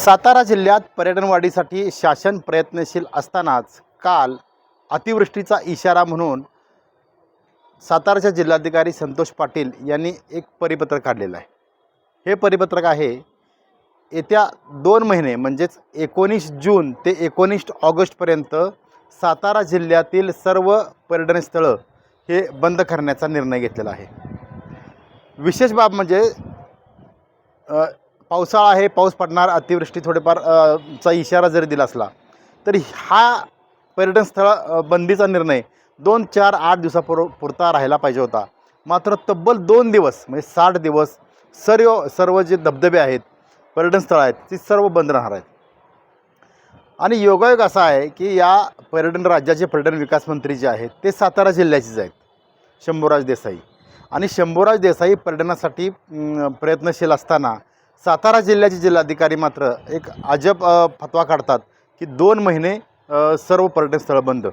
सातारा जिल्ह्यात पर्यटनवाढीसाठी शासन प्रयत्नशील असतानाच काल अतिवृष्टीचा इशारा म्हणून साताराच्या जिल्हाधिकारी संतोष पाटील यांनी एक परिपत्रक काढलेलं आहे. हे परिपत्रक आहे येत्या दोन महिने म्हणजेच एकोणीस जून ते एकोणीस ऑगस्टपर्यंत सातारा जिल्ह्यातील सर्व पर्यटन स्थळं हे बंद करण्याचा निर्णय घेतलेला आहे. विशेष बाब म्हणजे पावसाळा आहे पाऊस पडणार अतिवृष्टी थोडेफार चा इशारा जरी दिला असला तरी हा पर्यटन स्थळ बंदीचा निर्णय दोन चार आठ दिवसापूर्व पुरता राहायला पाहिजे होता. मात्र तब्बल दोन दिवस म्हणजे साठ दिवस सर्व सर्व जे धबधबे आहेत पर्यटन स्थळं आहेत ती सर्व बंद राहणार आहेत. आणि योगायोग असा आहे की या पर्यटन राज्याचे पर्यटन विकास मंत्री जे आहेत ते सातारा जिल्ह्याचेच आहेत शंभूराज देसाई. आणि शंभूराज देसाई पर्यटनासाठी प्रयत्नशील असताना सातारा जिल्ह्याचे जिल्हाधिकारी मात्र एक अजब फतवा काढतात की दोन महिने सर्व पर्यटनस्थळं बंद.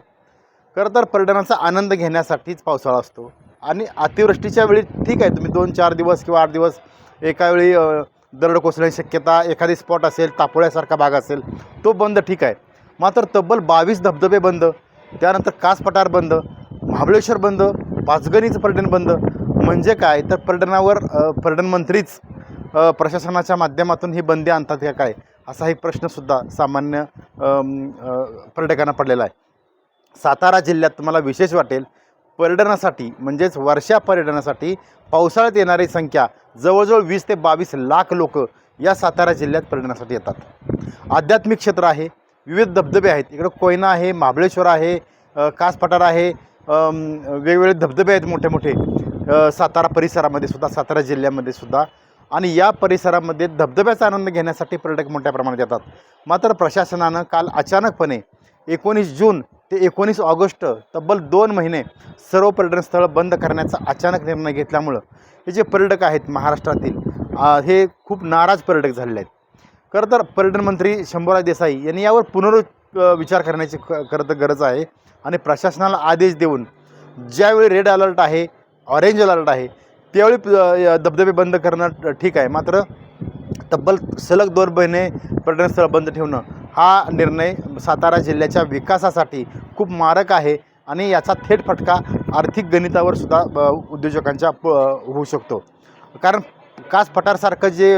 खरं तर पर्यटनाचा आनंद घेण्यासाठीच पावसाळा असतो. आणि अतिवृष्टीच्या वेळी ठीक आहे तुम्ही दोन चार दिवस किंवा आठ दिवस एका वेळी दरड कोसळण्याची शक्यता एखादी स्पॉट असेल तापोळ्यासारखा भाग असेल तो बंद ठीक आहे. मात्र तब्बल बावीस धबधबे बंद त्यानंतर कास पठार बंद महाबळेश्वर बंद पाचगणीचं पर्यटन बंद. म्हणजे काय? तर पर्यटनावर पर्यटनमंत्रीच पर्यटन मंत्रीच प्रशासनाच्या माध्यमातून ही बंदी आणतात का काय? असा असाही प्रश्नसुद्धा सामान्य पर्यटकांना पडलेला आहे. सातारा जिल्ह्यात तुम्हाला विशेष वाटेल पर्यटनासाठी म्हणजेच वर्षा पर्यटनासाठी पावसाळ्यात येणारी संख्या जवळजवळ वीस ते बावीस लाख लोक या सातारा जिल्ह्यात पर्यटनासाठी येतात. आध्यात्मिक क्षेत्र आहे विविध धबधबे आहेत. इकडं कोयना आहे महाबळेश्वर आहे कास पठार आहे वेगवेगळे धबधबे आहेत मोठे मोठे. सातारा परिसरामध्ये सुद्धा सातारा जिल्ह्यामध्ये सुद्धा आणि या परिसरामध्ये धबधब्याचा आनंद घेण्यासाठी पर्यटक मोठ्या प्रमाणात येतात. मात्र प्रशासनानं काल अचानकपणे एकोणीस जून ते एकोणीस ऑगस्ट तब्बल दोन महिने सर्व पर्यटन स्थळं बंद करण्याचा अचानक निर्णय घेतल्यामुळं हे जे पर्यटक आहेत महाराष्ट्रातील हे खूप नाराज पर्यटक झालेले आहेत. खरं तर पर्यटन मंत्री शंभूराज देसाई यांनी यावर पुनर् विचार करण्याची खरं तर गरज आहे. आणि प्रशासनाला आदेश देऊन ज्यावेळी रेड अलर्ट आहे ऑरेंज अलर्ट आहे त्यावेळी धबधबे बंद करणं ठीक आहे. मात्र तब्बल सलग दोन महिने पर्यटनस्थळ बंद ठेवणं हा निर्णय सातारा जिल्ह्याच्या विकासासाठी खूप मारक आहे आणि याचा थेट फटका आर्थिक गणितावर सुद्धा उद्योजकांच्या प होऊ शकतो. कारण कास पठारसारखं जे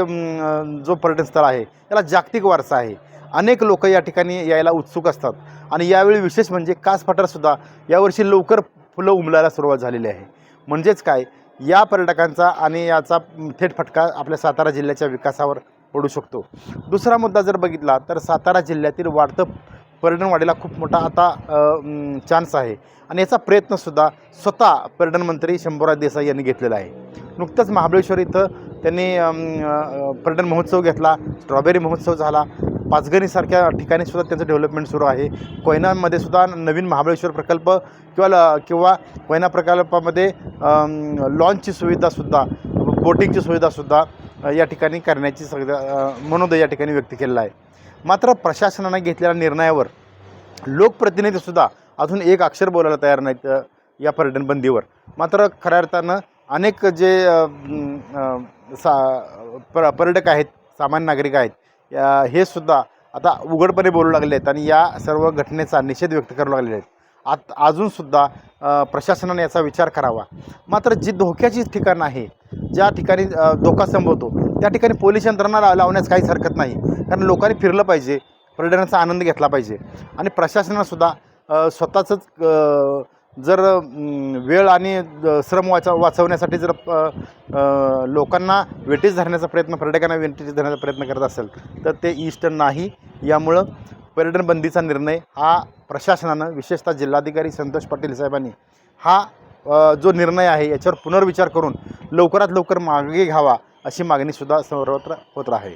जो पर्यटनस्थळ आहे त्याला जागतिक वारसा आहे. अनेक लोक या ठिकाणी यायला उत्सुक असतात. आणि यावेळी विशेष म्हणजे कास पठारसुद्धा यावर्षी लवकर फुलं उमलायला सुरुवात झालेली आहे. म्हणजेच काय? या पर्यटकांचा आणि याचा थेट फटका आपल्या सातारा जिल्ह्याच्या विकासावर पडू शकतो. दुसरा मुद्दा जर बघितला तर सातारा जिल्ह्यातील वाढतं पर्यटन वाढीला खूप मोठा आता चान्स आहे. आणि याचा प्रयत्नसुद्धा स्वतः पर्यटन मंत्री शंभूराज देसाई यांनी घेतलेला आहे. नुकतंच महाबळेश्वर इथं त्यांनी पर्यटन महोत्सव घेतला स्ट्रॉबेरी महोत्सव झाला पाचगणीसारख्या ठिकाणी सुद्धा त्यांचं डेव्हलपमेंट सुरू आहे. कोयनामध्ये सुद्धा नवीन महाबळेश्वर प्रकल्प किंवा ल किंवा कोयना प्रकल्पामध्ये लॉन्चची सुविधासुद्धा बोटिंगची सुविधासुद्धा या ठिकाणी करण्याची सगळ्या मनोदय या ठिकाणी व्यक्त केलेला आहे. मात्र प्रशासनानं घेतलेल्या निर्णयावर लोकप्रतिनिधीसुद्धा अजून एक अक्षर बोलायला तयार नाहीत या पर्यटन बंदीवर मात्र खऱ्या अर्थानं अनेक जे सा पर्यटक आहेत सामान्य नागरिक आहेत हे सुद्धा आता उघडपणे बोलू लागले आहेत आणि या सर्व घटनेचा निषेध व्यक्त करू लागलेले आहेत. आत अजूनसुद्धा प्रशासनाने याचा विचार करावा. मात्र जी धोक्याची ठिकाण आहे ज्या ठिकाणी धोका संभवतो त्या ठिकाणी पोलीस यंत्रणा ला लावण्यास काहीच हरकत नाही. कारण लोकांनी फिरलं पाहिजे पर्यटनाचा आनंद घेतला पाहिजे. आणि प्रशासनासुद्धा स्वतःचंच जर वेळ आणि श्रम वाचा वाचवण्यासाठी जर लोकांना वेटीस धरण्याचा प्रयत्न पर्यटकांना वेटीस धरण्याचा प्रयत्न करत असेल तर ते इष्ट नाही. यामुळं पर्यटन बंदीचा निर्णय हा प्रशासनानं विशेषतः जिल्हाधिकारी संतोष पाटील साहेबांनी हा जो निर्णय आहे याच्यावर पुनर्विचार करून लवकरात लवकर मागे घ्यावा अशी मागणीसुद्धा सर्वत्र होत आहे